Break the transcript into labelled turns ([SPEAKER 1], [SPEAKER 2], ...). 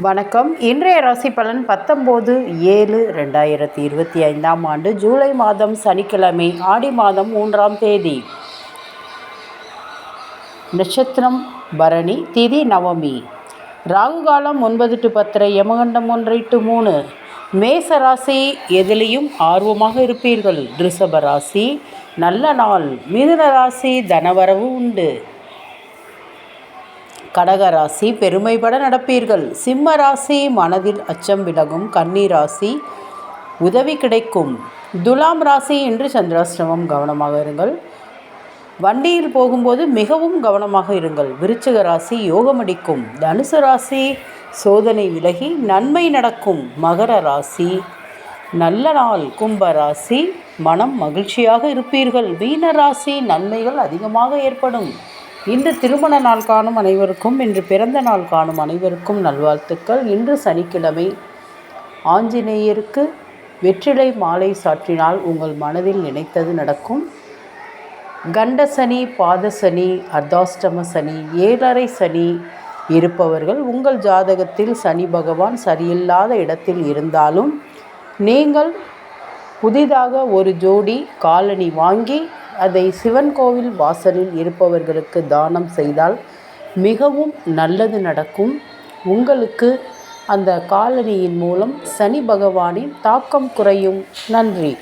[SPEAKER 1] வணக்கம். இன்றைய ராசி பலன் பத்தொம்போது ஏழு ரெண்டாயிரத்தி இருபத்தி ஐந்தாம் ஆண்டு ஜூலை மாதம் சனிக்கிழமை ஆடி மாதம் மூன்றாம் தேதி. நட்சத்திரம் பரணி திதி நவமி. ராகு காலம் ஒன்பது டு பத்தரை யமகண்டம் ஒன்றை டு மூணு. மேச ராசி எதிலையும் ஆர்வமாக இருப்பீர்கள். ரிஷப ராசி நல்ல நாள். மிதுன ராசி தனவரவு உண்டு. கடகராசி ராசி பெருமைப்பட நடப்பீர்கள். சிம்ம ராசி மனதில் அச்சம் விலகும். கன்னி ராசி உதவி கிடைக்கும். துலாம் ராசி இன்று சந்திராஷ்டமம் கவனமாக இருங்கள். வண்டியில் போகும்போது மிகவும் கவனமாக இருங்கள். விருச்சிக ராசி யோகமடிக்கும். தனுசு ராசி சோதனை விலகி நன்மை நடக்கும். மகர ராசி நல்ல நாள். கும்ப ராசி மனம் மகிழ்ச்சியாக இருப்பீர்கள். மீன ராசி நன்மைகள் அதிகமாக ஏற்படும். இன்று திருமண நாள் காணும் அனைவருக்கும் இன்று பிறந்த நாள் காணும் அனைவருக்கும் நல்வாழ்த்துக்கள். இன்று சனிக்கிழமை ஆஞ்சநேயருக்கு வெற்றிலை மாலை சாற்றினால் உங்கள் மனதில் நினைத்தது நடக்கும். கண்ட சனி பாத சனி அர்த்தாஷ்டம சனி ஏழரை சனி இருப்பவர்கள் உங்கள் ஜாதகத்தில் சனி பகவான் சரியில்லாத இடத்தில் இருந்தாலும் நீங்கள் புதிதாக ஒரு ஜோடி காலணி வாங்கி அதை சிவன் கோவில் வாசலில் இருப்பவர்களுக்கு தானம் செய்தால் மிகவும் நல்லது நடக்கும். உங்களுக்கு அந்த காலனியின் மூலம் சனி பகவானின் தாக்கம் குறையும். நன்றி.